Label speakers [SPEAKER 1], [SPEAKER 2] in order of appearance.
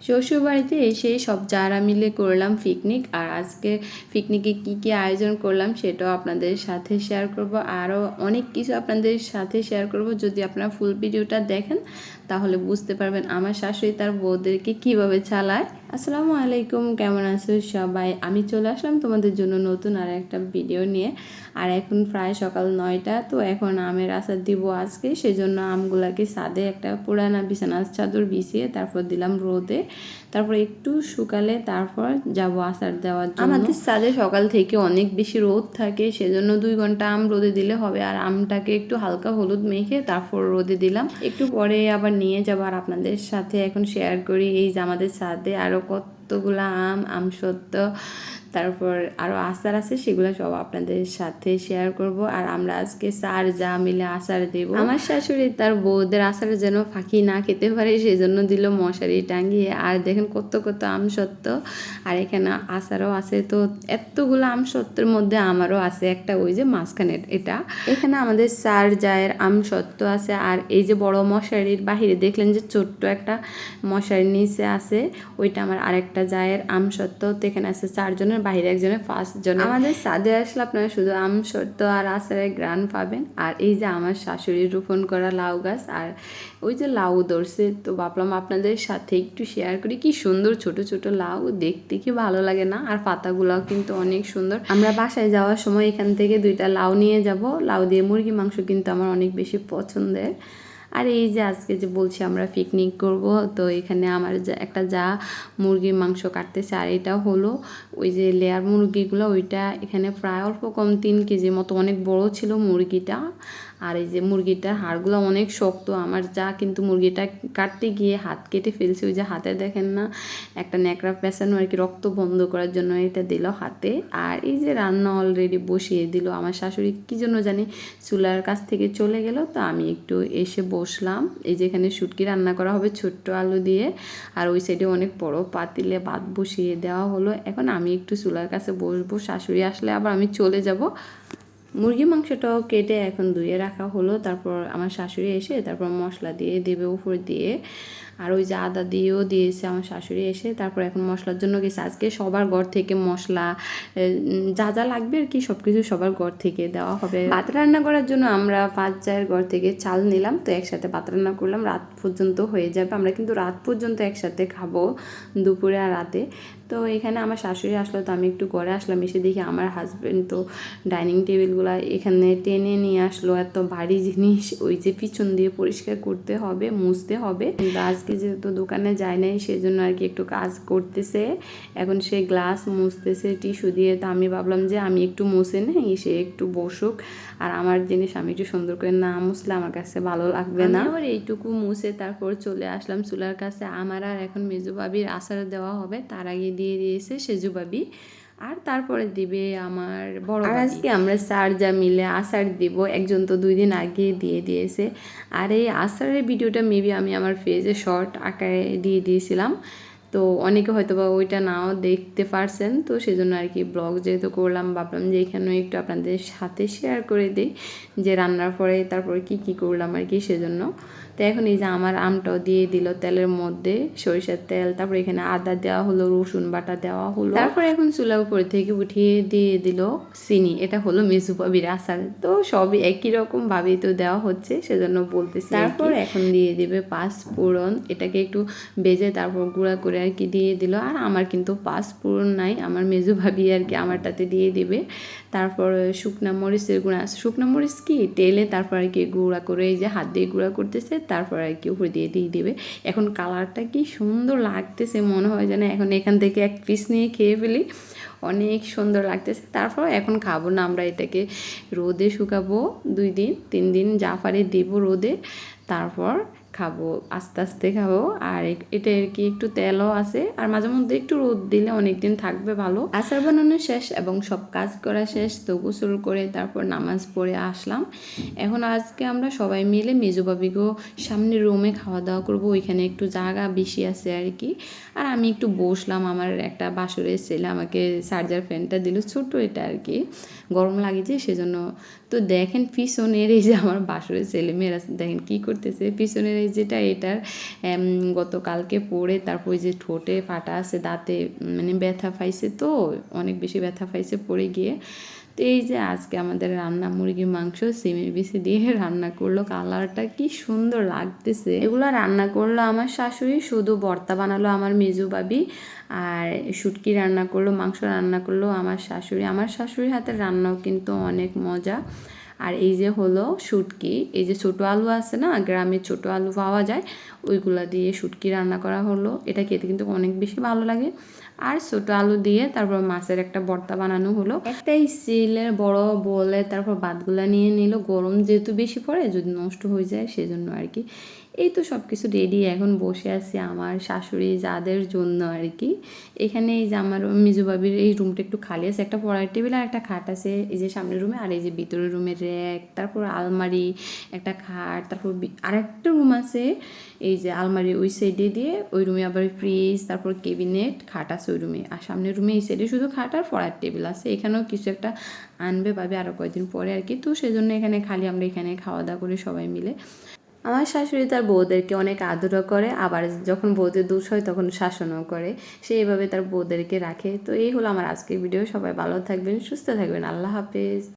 [SPEAKER 1] শ্বশুরবাড়িতে এসে সব যারা মিলে করলাম পিকনিক আর আজকে পিকনিকে কি কি আয়োজন করলাম সেটাও আপনাদের সাথে শেয়ার করব। আরও অনেক কিছু আপনাদের সাথে শেয়ার করব। যদি আপনারা ফুল ভিডিওটা দেখেন, তাহলে বুঝতে পারবেন আমার শাশুড়ি তার বউদেরকে কীভাবে চালায়। আসসালামু আলাইকুম, কেমন আছো সবাই? আমি চলে আসলাম তোমাদের জন্য নতুন আর একটা ভিডিও নিয়ে। আর এখন প্রায় সকাল নয়টা, তো এখন আমের আচার দিব আজকে। সেজন্য আমগুলাকে সাদে একটা পুরানা বিছানার চাদর বিছিয়ে তারপর দিলাম রোদে। তারপর একটু শুকালে তারপর যাব আচার দেওয়ার জন্য। আমাদের সাদে সকাল থেকে অনেক বেশি রোদ থাকে, সেজন্য দুই ঘণ্টা আম রোদে দিলে হবে। আর আমটাকে একটু হালকা হলুদ মেখে তারপর রোদে দিলাম। একটু পরে আবার নিয়ে যাব আর আপনাদের সাথে এখন শেয়ার করি। এই যে আমাদের সাথে আরও 起こって কতগুলা আম আম সত্য তারপর আরও আচার আছে, সেগুলো সব আপনাদের সাথে শেয়ার করব। আর আমরা আজকে চার যা মিলে আচার দেব। আমার শাশুড়ি তার বউদের আচার যেন ফাঁকি না খেতে পারে সেই জন্য দিল মশারি টাঙ্গিয়ে আর দেখেন কত কত আম সত্য আর এখানে আচারও আছে। তো এতগুলো আম সত্যের মধ্যে আমারও আছে একটা, ওই যে মাঝখানে এটা। এখানে আমাদের চার জায়ের আম সত্য আছে, আর এই যে বড় মশারির বাহিরে দেখলেন যে ছোট্ট একটা মশারির নিচে আছে, ওইটা আমার আরেকটা জায়ের আম সত্য তো এখানে আছে চারজনের, বাইরে একজনের জন আমাদের সাদে আসলে আপনারা শুধু আম সত্য আর আচারের গ্রান পাবেন। আর এই যে আমার শাশুড়ি রোপণ করা লাউ গাছ, আর ওই যে লাউ ধরছে, তো ভাবলাম আপনাদের সাথে একটু শেয়ার করি। কি সুন্দর ছোট ছোট লাউ, দেখতে কি ভালো লাগে না? আর পাতাগুলাও কিন্তু অনেক সুন্দর। আমরা বাসায় যাওয়ার সময় এখান থেকে দুইটা লাউ নিয়ে যাব। লাউ দিয়ে মুরগি মাংস কিন্তু আমার অনেক বেশি পছন্দের। আর এই যে আজকে যে বলছি আমরা পিকনিক করব, তো এখানে আমার একটা যা মুরগির মাংস কাটতেছে, আর এটা হলো ওই যে লেয়ার মুরগিগুলো, ওইটা এখানে প্রায় অল্প কম তিন কেজির মতো, অনেক বড় ছিল মুরগিটা। আর এই যে মুরগিটার হাড়গুলো অনেক শক্ত, আমার যা কিন্তু মুরগিটা কাটতে গিয়ে হাত কেটে ফেলছে, ওই যে হাতে দেখেন না, একটা ন্যাকড়া পেঁচানো আর কি রক্ত বন্ধ করার জন্য এটা দিল হাতে। আর এই যে রান্না অলরেডি বসিয়ে দিল, আমার শাশুড়ি কী জন্য জানি চুলার কাছ থেকে চলে গেল, তো আমি একটু এসে বসলাম। এই যে এখানে শুটকি রান্না করা হবে ছোট্ট আলু দিয়ে, আর ওই সাইডে অনেক বড় পাতিলে ভাত বসিয়ে দেওয়া হলো। এখন আমি একটু চুলার কাছে বসবো, শাশুড়ি আসলে আবার আমি চলে যাব। মুরগি মাংসটাও কেটে এখন ধুয়ে রাখা হলো। তারপর আমার শাশুড়ি এসে তারপর মশলা দিয়ে দেবে, উপর দিয়ে। আর ওই যে আদা দিয়েও দিয়েছে আমার শাশুড়ি এসে। তারপর এখন মশলার জন্য গেছে। আজকে সবার ঘর থেকে মশলা যা যা লাগবে আর কি সব কিছু সবার ঘর থেকে দেওয়া হবে। ভাত রান্না করার জন্য আমরা পাঁচ চায়ের ঘর থেকে চাল নিলাম। তো একসাথে ভাত রান্না করলাম। রাত পর্যন্ত হয়ে যাবে। আমরা কিন্তু রাত পর্যন্ত একসাথে খাব দুপুরে আর রাতে। তো এখানে আমার শাশুড়ি আসলো। তো আমি একটু ঘরে আসলাম। এসে দেখি আমার হাজব্যান্ড তো ডাইনিং টেবিলগুলো এখানে টেনে নিয়ে আসলো। এত ভারী জিনিস। ওই যে পিছন দিয়ে পরিষ্কার করতে হবে, মুছতে হবে। কিন্তু আজকে যেহেতু দোকানে যায় নাই, সেজন্য আর কি একটু কাজ করতেছে। এখন সে গ্লাস মুছতেছে, টিস্যু দিয়ে। তো আমি ভাবলাম যে আমি একটু মুছে নেই, সে একটু বসুক। আর আমার জিনিস আমি একটু সুন্দর করে না মুছলে আমার কাছে ভালো লাগবে না। আবার এইটুকু মুছে তারপর চলে আসলাম চুলার কাছে। আমার আর এখন মেজু বাবির আচার দেওয়া হবে, তার আগে দিয়ে দিয়েছে সেজু বাবি আর তারপরে দিবে আমার বড় আর আজকে আমরা চার যা মিলে আচার দিব একজন তো দুই দিন আগে দিয়ে দিয়েছে। আর এই আচারের ভিডিওটা মেবি আমি আমার ফেজে শর্ট আকারে দিয়ে দিয়েছিলাম। তো অনেকে হয়তো বা ওইটা নাও দেখতে পারছেন তো সেজন্য আর কি ব্লগ যেহেতু করলাম ভাবলাম যে এখানেও একটু আপনাদের সাথে শেয়ার করে দিই যে রান্নার পরে তারপরে কি কি করলাম আর কি সেজন্য। তো এখন এই যে আমার আমটাও দিয়ে দিল তেলের মধ্যে সরিষার তেল, তারপর এখানে আদা দেওয়া হলো, রসুন বাটা দেওয়া হলো। তারপরে এখন চুলার উপর থেকে উঠিয়ে দিয়ে দিল চিনি, এটা হলো মেজুপাবির আচার। তো সবই একই রকম ভাবেই তো দেওয়া হচ্ছে, সেজন্য বলতেছি তারপর এখন দিয়ে দিবে পাঁচ ফোড়ন, এটাকে একটু বেজে তারপর গুঁড়া করে আর কি দিয়ে দিল। আর আমার কিন্তু পাঁচ ফোড়ন নাই, আমার মেজু ভাবি আর কি আমারটাতে দিয়ে দিবে। তারপর শুকনা মরিচের গুঁড়া, শুকনা মরিচ কি? তেলে তারপর আর কি গুঁড়া করে, এই যে হাত দিয়ে গুঁড়া করতেছে তারপর আর কি উপরে দিয়ে দিয়ে দেবে। এখন কালারটা কি সুন্দর লাগতেছে, মনে হয় যেন এখন এখান থেকে এক পিস নিয়ে খেয়ে ফেলি। অনেক সুন্দর লাগতেছে। তারপর এখন খাব না, আমরা এটাকে রোদে শুকাবো দুই দিন, তিন দিন, জাফারে দেবো রোদে। তারপর খাব, আস্তে আস্তে খাব। আর এটা আর কি একটু তেলও আছে। আর মাঝে মধ্যে একটু রোদ দিলে অনেক দিন থাকবে ভালো। আচার বানানো শেষ এবং সব কাজ করা শেষ, তো গোসল করে তারপর নামাজ পড়ে আসলাম। এখন আজকে আমরা সবাই মিলে মেজুবাবিকেও সামনে রুমে খাওয়া দাওয়া করব। ওইখানে একটু জায়গা বেশি আছে আর কি। আর আমি একটু বসলাম, আমার একটা বাসরের ছেলে আমাকে চার্জার ফ্যানটা দিল ছোট এটা আর কি। গরম লাগেছে সেজন্য। তো দেখেন পিছনের এই যে আমার বাসরের ছেলেমেয়েরা দেখেন কি করতেছে? পিছনের এই যেটা এটার গতকালকে পড়ে, তারপর যে ঠোঁটে ফাটা আছে, দাঁতে মানে ব্যথা পাইছে তো, অনেক বেশি ব্যথা পাইছে পড়ে গিয়ে। তো এই যে আজকে আমাদের রান্না, মুরগির মাংস সিমের বিচি দিয়ে রান্না করল, কালারটা কি সুন্দর লাগতেছে। এগুলো রান্না করল আমার শাশুড়ি, শুধু ভর্তা বানালো আমার মেজু বাবি আর শুটকি রান্না করল, মাংস রান্না করল আমার শাশুড়ি। আমার শাশুড়ির হাতের রান্নাও কিন্তু অনেক মজা। আর এই যে হলো শুটকি, এই যে ছোটো আলু আছে না, গ্রামে ছোটো আলু পাওয়া যায়, ওইগুলো দিয়ে শুটকি রান্না করা হলো। এটা খেতে কিন্তু অনেক বেশি ভালো লাগে। আর ছোটো আলু দিয়ে তারপর মাছের একটা বর্তা বানানো হলো। একটা স্টিলের বড় বলে তারপর ভাতগুলা নিয়ে নিল। গরম যেহেতু বেশি পড়ে, যদি নষ্ট হয়ে যায়, সেজন্য আর কি। এই তো সব কিছু রেডি এখন বসে আছি আমার শাশুড়ি যাদের জন্য আর কি। এখানে এই যে আমার মিজু বাবির এই রুমটা একটু খালি আছে, একটা পড়ার টেবিল আর একটা খাট আছে, এই যে সামনের রুমে আর এই যে ভিতরের রুমের র্যাক তারপর আলমারি, একটা খাট, তারপর বি- আরেকটা রুম আছে, এই যে আলমারি ওই সাইডে দিয়ে, ওই রুমে আবার ফ্রিজ তারপর কেবিনেট খাট আছে ওই রুমে আর সামনের রুমে এই সাইডে শুধু খাট আর পড়ার টেবিল আছে, এখানেও কিছু একটা আনবে পাবে আরও কয়েকদিন পরে আর কি। তো সেজন্য এখানে খালি, আমরা এখানে খাওয়া দাওয়া করি সবাই মিলে আমার শাশুড়ি তার বউদেরকে অনেক আদরও করে, আবার যখন বউদের দোষ হয় তখন শাসনও করে। সে এভাবে তার বউদেরকে রাখে। তো এই হলো আমার আজকের ভিডিও। সবাই ভালো থাকবেন, সুস্থ থাকবেন। আল্লাহ হাফেজ।